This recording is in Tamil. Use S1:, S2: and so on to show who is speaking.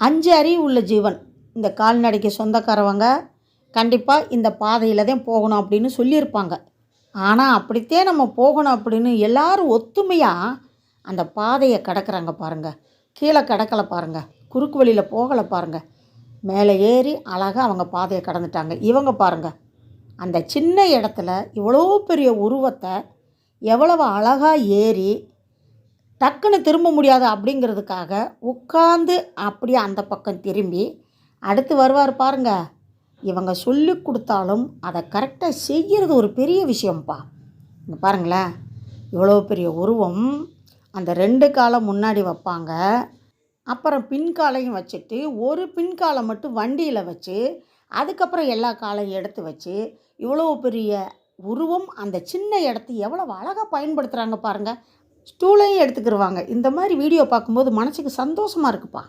S1: அஞ்சு அறிவு உள்ள ஜீவன். இந்த கால்நடைக்கு சொந்தக்காரவங்க கண்டிப்பாக இந்த பாதையில் தான் போகணும் அப்படின்னு சொல்லியிருப்பாங்க. ஆனால் அப்படித்தான் நம்ம போகணும் அப்படின்னு எல்லாரும் ஒத்துமையாக அந்த பாதையை கடக்கிறாங்க பாருங்கள் கீழே கடக்கலை பாருங்கள் குறுக்கு வழியில் போகலை பாருங்கள் மேலே ஏறி அழகாக அவங்க பாதையை கடந்துட்டாங்க. இவங்க பாருங்கள் அந்த சின்ன இடத்துல இவ்வளோ பெரிய உருவத்தை எவ்வளவு அழகாக ஏறி டக்குன்னு திரும்ப முடியாது அப்படிங்கிறதுக்காக உட்காந்து அப்படியே அந்த பக்கம் திரும்பி அடுத்து வருவார் பாருங்க. இவங்க சொல்லி கொடுத்தாலும் அதை கரெக்டாக செய்கிறது ஒரு பெரிய விஷயம்ப்பா. இங்கே பாருங்களேன். இவ்வளோ பெரிய உருவம். அந்த ரெண்டு காலை முன்னாடி வைப்பாங்க. அப்புறம் பின்காலையும் வச்சுட்டு ஒரு பின்காலை மட்டும் வண்டியில் வச்சு அதுக்கப்புறம் எல்லா காலையும் எடுத்து வச்சு இவ்வளோ பெரிய உருவம் அந்த சின்ன இடத்த எவ்வளோ அழகாக பயன்படுத்துகிறாங்க பாருங்கள் ஸ்டூலையும் எடுத்துக்கிருவாங்க. இந்த மாதிரி வீடியோ பார்க்கும்போது மனசுக்கு சந்தோஷமாக இருக்குப்பா.